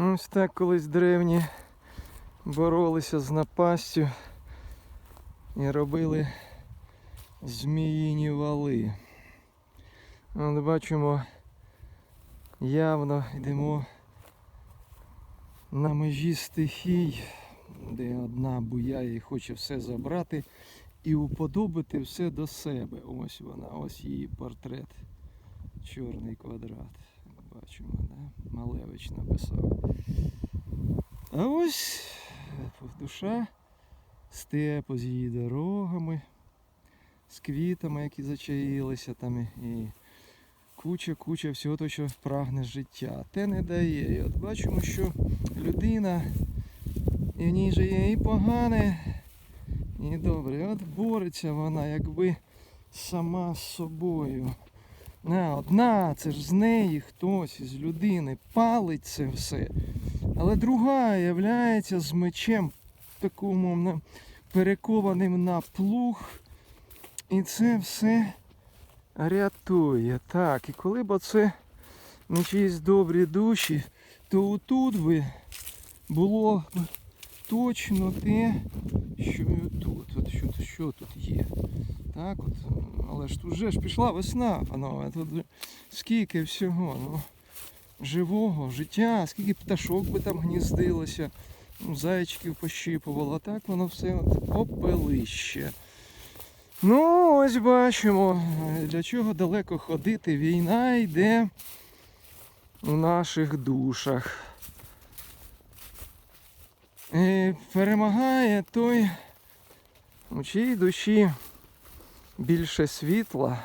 Ось так колись древні боролися з напастю і робили зміїні вали. От бачимо, явно йдемо на межі стихій, де одна буяє і хоче все забрати і уподобити все до себе. Ось вона, ось її портрет. Чорний квадрат. Бачимо, да? Малевич написав. А ось душа степу з її дорогами, з квітами, які зачаїлися там і куча-куча всього того, що прагне життя. Те не дає. І от бачимо, що людина, і в ній же є і погане, і добре. От бореться вона, якби сама з собою. На, одна, це ж з неї хтось із людини палить це все. Але друга являється з мечем умовно перекованим на плуг. І це все рятує. Так, і коли б оце не чиїсь добрі душі, то отут би було точно те, що тут. От що, що тут є. Так от, але ж тут вже ж пішла весна, панове. Тут скільки всього, ну, живого, життя, скільки пташок би там гніздилося, ну, зайчиків пощипувало, а так воно все от попелище. Ну, ось бачимо, для чого далеко ходити. Війна йде у наших душах. І перемагає той, у чиїй душі більше світла,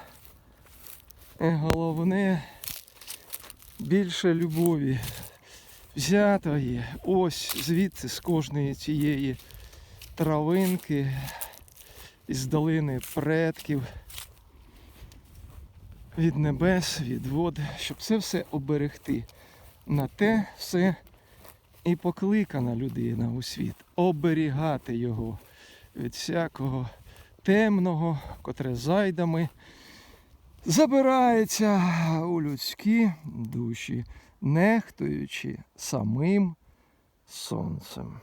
і головне більше любові. Взятої ось звідси з кожної цієї травинки із долини предків від небес, від вод, щоб це все оберегти. На те все і покликана людина у світ оберігати його від всякого темного, котре зайдами забирається у людські душі, нехтуючи самим сонцем.